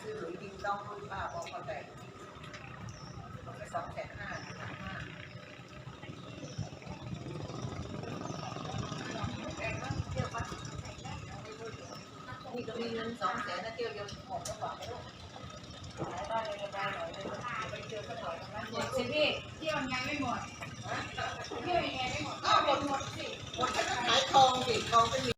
ยาซื้อหลุยดินต้องรุ่นป้าบอกเขาได้เอาไปสองแสนห้าสามห้าแพงมากเที่ยวปะนี่ก็มีเงินสองแสนนะเที่ยวเดียวหมดก็บอกไม่รู้หลายบ้านเลยก็ได้หน่อยเลยไปเที่ยวก็หน่อยนะหมดสิพี่ เที่ยวยังไม่หมดเที่ยวยังไงไม่หมด อ้าวหมดหมดสิหมดก็ขายทองสิทองเป็นมี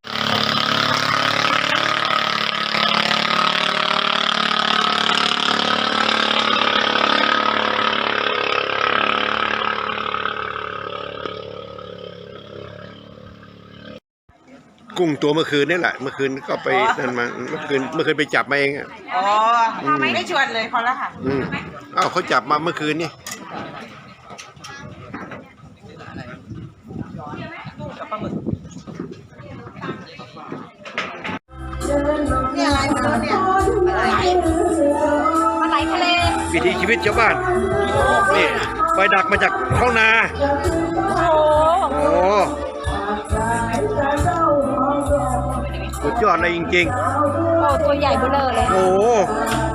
กุ้งตัวเมื่อคืนนี่แหละ เมื่อคืนก็ไปนั่นมาเมื่อคืนเมื่อคืนไปจับมาเองอะอ๋อไม่ชวนเลยพอแล้วค่ะ อืมอ้าวเขาจับมาเมื่อคืนนี่กุ้งกับปลาหมึกนี่อะไรไม่รู้เนี่ยอะไรปลาไหลทะเลวิถีชีวิตชาวบ้านนี่ไปดักมาจากท้องนา โอ้โอ้ สุดยอดเลยจริงโหตัวใหญ่เบ้อเลยๆโอ้นี่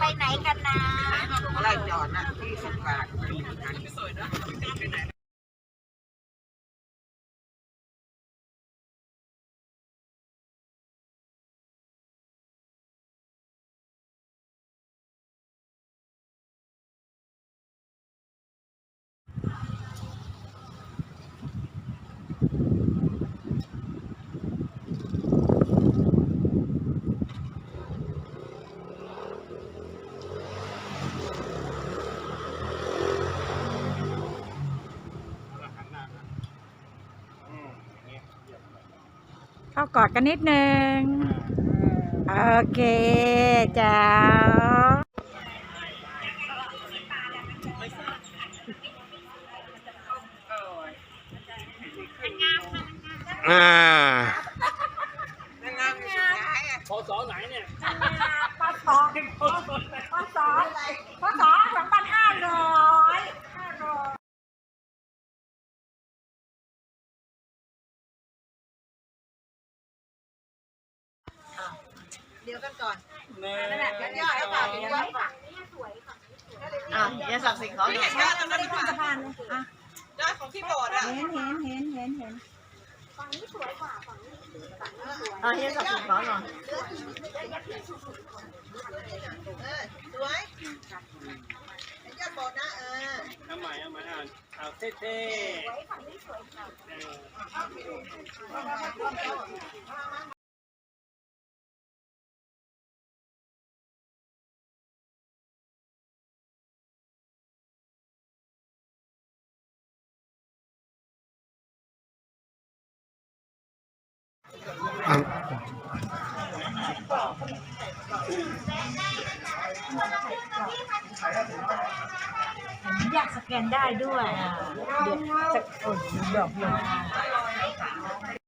ไปไหนกันนะอะไรจอดนะที่สิบบาทไปไหน เข้ากอดกันนิดนึง โอเคจ้าอ่า งานสุดท้ายอะ ปสองปสองปสองสองพันห้าร้อยห้าร้อย เดี๋ยวกันก่อนนั่นแหละยันยอดแล้วค่ะเดี๋ยวว่าอะยาสักสิ่งของเนี่ยยอดตรงนั้นค่ะสะพานเลยอะยอดของที่โบสถ์อะเห็นเห็นเห็นเห็นเห็นอะยาสักสิ่งของหน่อยเออสวยยอดโบสถ์นะเออเอาใหม่เอาใหม่อ่านเอาเท่ๆอะ อยากสแกนได้ด้วยอะเดี๋ยวจะโอ้ยดอกเลยว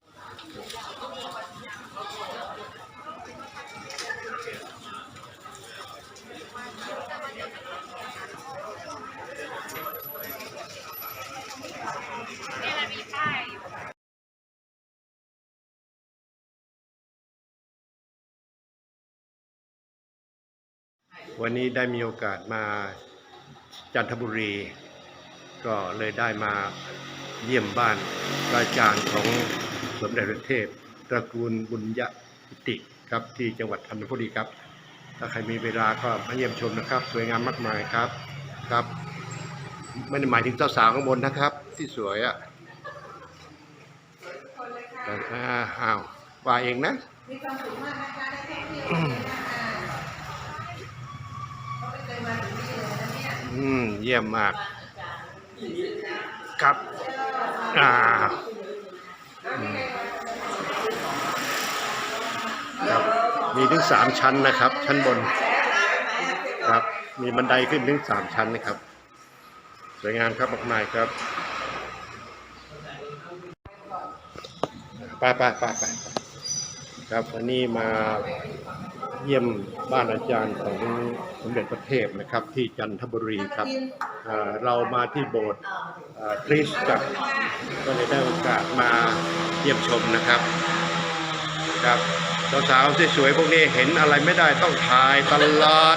นนี้ได้มีโอกาสมาจันทบุรี ก็เลยได้มาเยี่ยมบ้านพระอาจารย์ของสมเด็จพระเทพตระกูลบุญยปิติครับที่จังหวัดธัญบุรีครับ ถ้าใครมีเวลาก็มาเยี่ยมชมนะครับ สวยงามมากมายครับครับไม่ได้หมายถึงเจ้าสาวข้างบนนะครับ ที่สวยอะแต่อ่าอ้าวว่าเองนะมีความสุขมากนะคะได้ท่องเที่ อืม เยี่ยมมาก ครับ อ่าครับมีถึงสามชั้นนะครับ ชั้นบน ครับ มีบันไดขึ้นถึงสามชั้นนะครับ สวยงามครับมากมายครับไปไปไปไปครับวันนี้มา เยี่ยมบ้านอาจารย์ของสมเด็จพระเทพนะครับ ที่จันทบุรีครับเรามาที่โบสถ์คริสต์จักรก็เลยได้โอกาสมาเยี่ยมชมนะครับครับสาวๆสวยๆพวกนี้เห็นอะไรไม่ได้ต้องถ่ายตลอด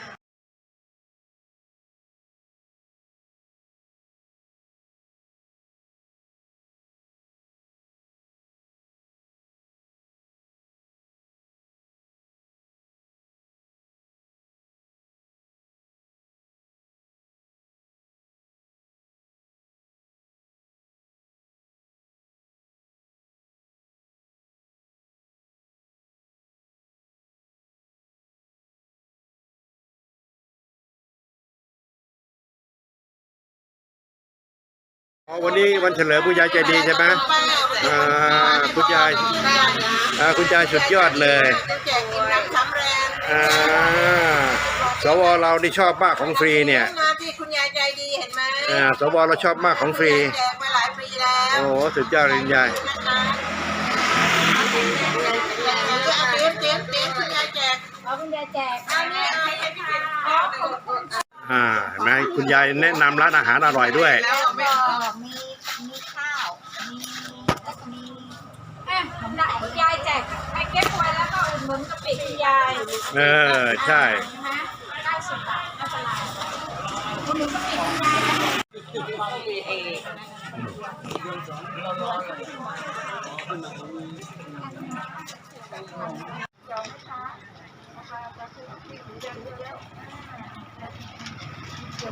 วันนี้วันเฉลิมคุณยายใจดีใช่ไหมอ่าคุณยายอ่าคุณยายสุดยอดเลยจะแจกกินน้ำสำแรงอ่าสวเรานี่ชอบมากของฟรีเนี่ยมาที่คุณยายใจดีเห็นไหมอ่าสวเราชอบมากของฟรีแจกมาหลายปีแล้วโอ้โหสุดยอดเลยคุณยายนะคะเอาเตรียมเตรียมเตรียมคุณยายแจกเอาคุณยายแจกอันนี้เอาให้พี่เก็บเอาขอบคุณค่ะ อ่าเห็นไหมคุณยายแนะนำร้านอาหารอร่อยด้วย แล้วไม่ก็มีมีข้าว มีแล้วก็มีเอ๊ะผมได้คุณยายแจกไอ้เก็บไว้แล้วก็อุดหนุนกะปิคุณยายเออใช่ไหมเก้าสิบบาทไม่เป็นไรอุดหนุนกะปิคุณยายนะ ม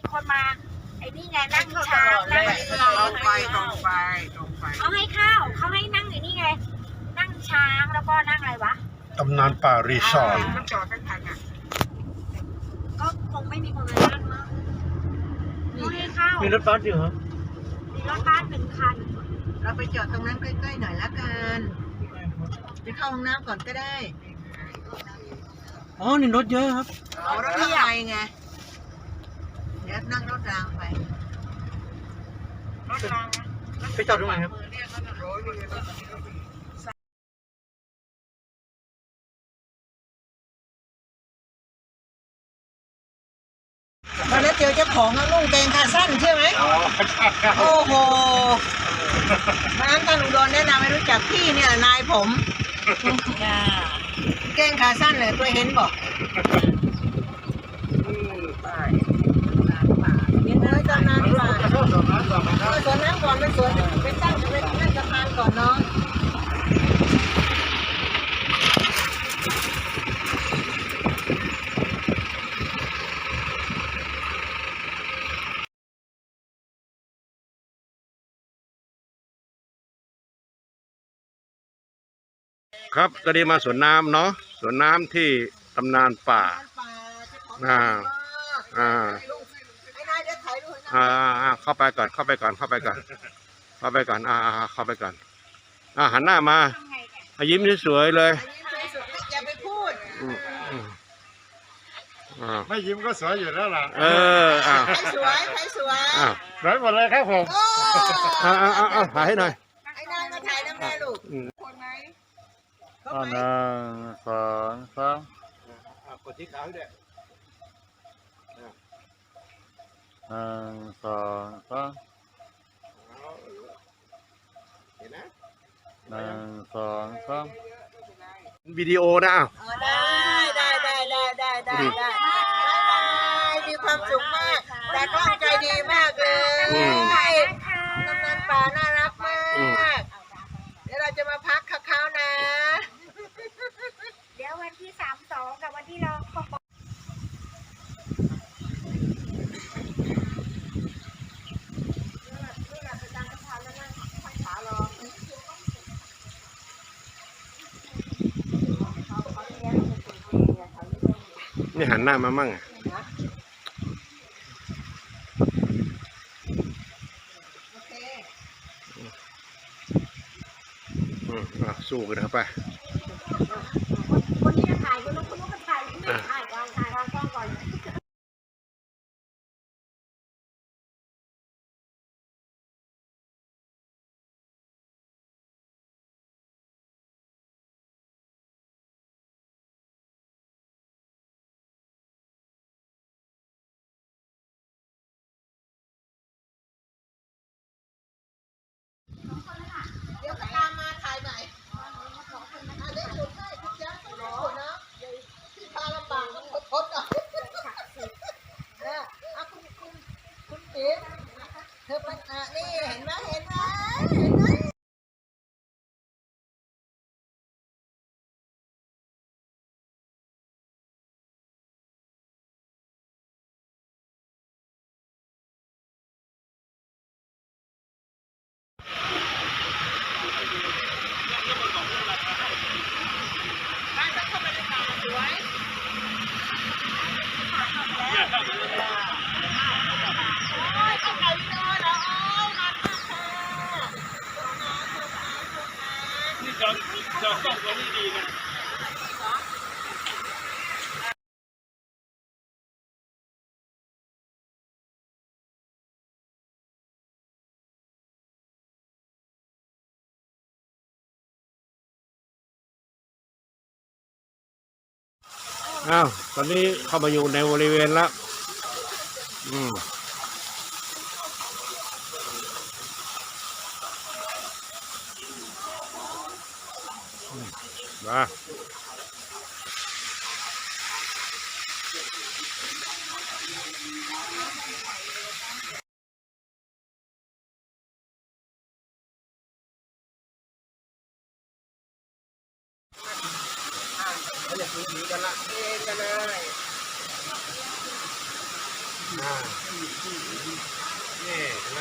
ีคนมา ไอ้นี่ไงนั่งช้างนั่ง ตรงไปตรงไปตรงไป เขาให้ข้าวเขาให้นั่งไอ้นี่ไง นั่งช้างแล้วก็นั่งอะไรวะ ตำนานป่ารีสอร์ทมันจอดทั้งคันอะก็คงไม่มีคนมานั่งมั้งเขาให้ข้าวมีรถบัสอยู่เหรอมีรถบัสหนึ่งคัน เราไปจอดตรงนั้นใกล้ๆหน่อยละกันไปเข้าห้องน้ำก่อนก็ได้อ๋อนี่รถเยอะครับเอารถเข้าไปไงเดี๋ยวนั่งรถรางไปรถรางนะไปจอดตรงไหนครับ วันนั้นเจอเจ้าของแล้วลุงเกงขาสั้นใช่ไหมโอ้โหวันนั้นท่านอุดรแนะนำให้รู้จักพี่เนี่ยนายผมเกงขาสั้นเลยตัวเห็นบอกเห็นไหมตอนนั้นป่าเออสวนน้ำก่อนเป็นสวนเป็นตั้งเป็นนั่นสะพานก่อนเนาะ ครับตอนนี้มาสวนน้ำเนาะสวนน้ำที่ตำนานป่าป่าเจ้าของอ่าอ่าอ่าไอ้นายเดี๋ยวถ่ายรูปให้อ่านะอ่า อ่าเข้าไปก่อนเข้าไปก่อนเข้าไปก่อนเข้าไปก่อนอ่าอ่าเข้าไปก่อนอ่าหันหน้ามาทำไงเนี่ยอะยิ้มสวยๆเลยอันนี้สวยสุดไม่อย่าไปพูดอืมอืมอ่าไม่ยิ้มก็สวยอยู่แล้วล่ะ เอออ่าใครสวยใครสวยอ่าสวยหมดเลยครับผมโอ้อ่าอ่าอ่าอ่าถ่ายให้หน่อยไอ้นายมาถ่ายน้ำแม่ลูกอืมคนไหม ครบอันไหมหนึ่งสองสามกดที่ขาวให้ด้วยหนึ่งสองสามเห็นนะหนึ่งสองสามวิดีโอนะอ้าวอ๋อได้ได้ได้ได้ได้ได้ได้บายบายมีความสุขมาก แต่กล้องใจดีมากเลยอืมน้ำนันป่าน่ารักมาอืมกเดี๋ยวเราจะมาพักกับเขานะ เดี๋ยววันที่สามสองกับวันที่เราขอนี่หันหน้ามามั่งอะโอเคอืมอะสู้กันเข้าไป อ้าวตอนนี้เข้ามาอยู่ในบริเวณแล้วอืมอืมมา เขาจะถือกันละเองกันเลยอ่านี่เห็นไหม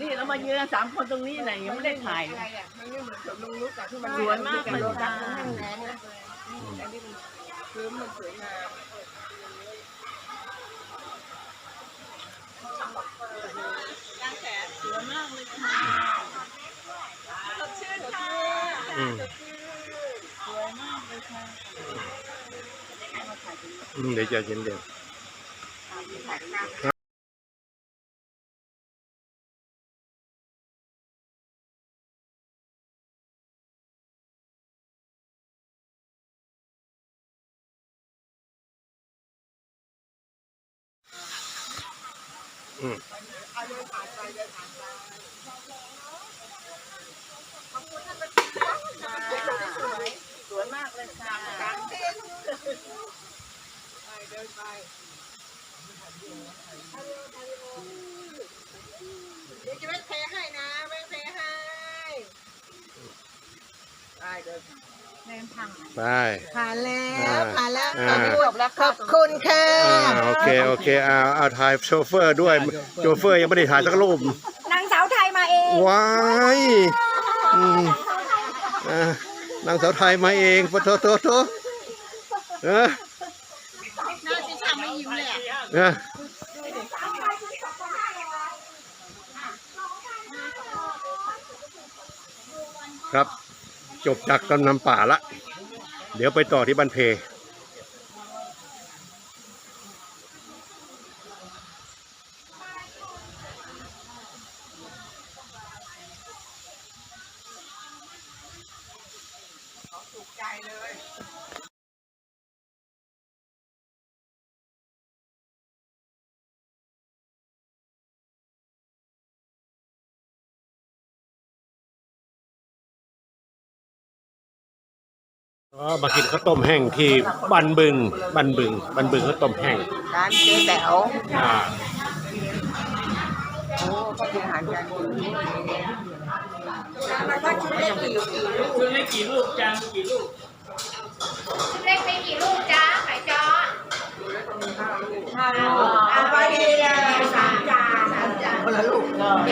นี่เรามายืนกันสามคนตรงนี้ไหนยังไม่ได้ถ่ายเลยสวยมากเลยจ้าอืมอืมเดี๋ยวจะเย็นเดี๋ยวอืมเอาเดินผ่านไปเดินผ่านไปขอบคุณท่านประธานนะสว ยสวยมากเลยค่ะกลางเต็นท์ไปเดินไปเดี๋ยวจะไม่เพให้นะไม่เพให้ไปเดิน เดินทางไป ผ่านแล้อ่าวผ่านแล้วอ่าขอบคุณขอบคุณค่ะ อ่าโอเค โอเคเอาเอาถ่ายโชเฟอร์ด้วย โชเฟอร์ยังไม่ได้ถ่ายสักรูปนางสาวไทยมาเองว้ายอืมอ่านางสาวไทยมาเองปะโทโทโทเออน่าจะทำไม่ยิ้มเลยอะเออครับ จบจากกำนำป่าละ เดี๋ยวไปต่อที่บันเพถูกใจเลย อ๋อมากินข้าวต้มแห้งที่บันบึงบันบึงบันบึงข้าวต้มแห้งร้านเจ๊แต๋วอ่าโอ้ก็เป็นอหารจานเดียมันก็ชุดเล็กกี่ลูกชุดเล็กกี่ลูกจานกี่ลูกชุดเล็กไม่กี่ลูกจ้าไายจอห้าลูกห้าลูกเอาไปเลยสามจานสามจานคนละลูกเ